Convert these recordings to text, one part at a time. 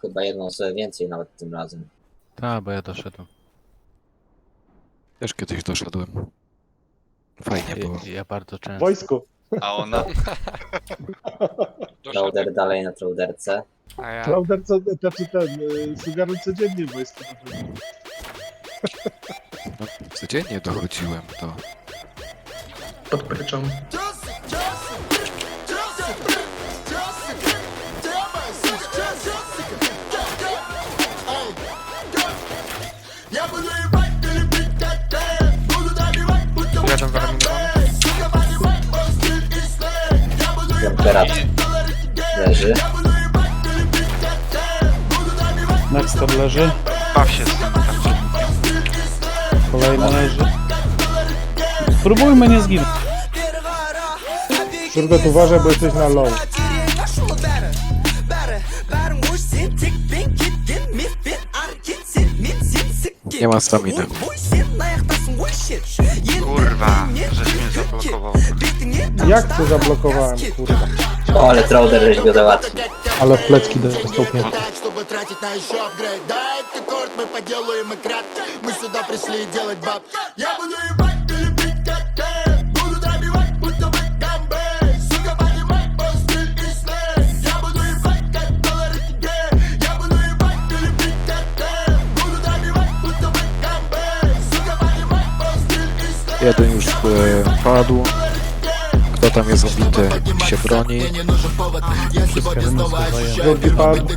Chyba jedną osobę więcej nawet tym razem. Tak, bo ja doszedłem. Też kiedyś doszedłem. Fajnie było. Ja, ja bardzo często. Wojsku. A ona? Trouder dalej na trouderce. A ja... Klauder, co, znaczy ten, y, sugeruj codziennie wojsku. No, codziennie dochodziłem do... Pod pryczą. Jeden wyeliminowany. Temperat leży. Nexter leży, Baw się z tym tam. kolejny leży. Spróbujmy nie zginąć. Szurgot uważaj, bo jesteś na low. Nie ma staminy. Kurwa, żeś mnie zablokował. Jak to zablokowałem, kurwa? O, ale trouder żeś go załatwił. Ale w plecki dostał pięknie. так, чтобы тратить на еще апгрейд Да, это корт, мы поделаем и кратко Мы сюда пришли делать баб Я буду ебать, Jeden już e, padł. Kto tam jest obity się broni. Drugi padł.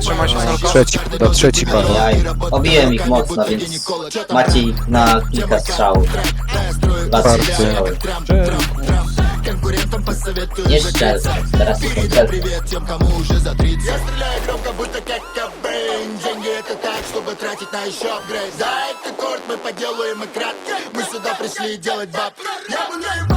Trzymaj się salko. Trzeci, da, trzeci padł. Jaj. Obiłem ich mocno, więc macie ich na kilka strzałów. Dwa, trzy Bardzo. strzały. Nie strzelce, teraz są strzelce. Привет тем, кому уже за 30 Я стреляю громко, будто как Кобейн Деньги это так, чтобы тратить на еще апгрейд За это корт мы поделаем и кратко Мы сюда пришли делать баб Я буду ебать,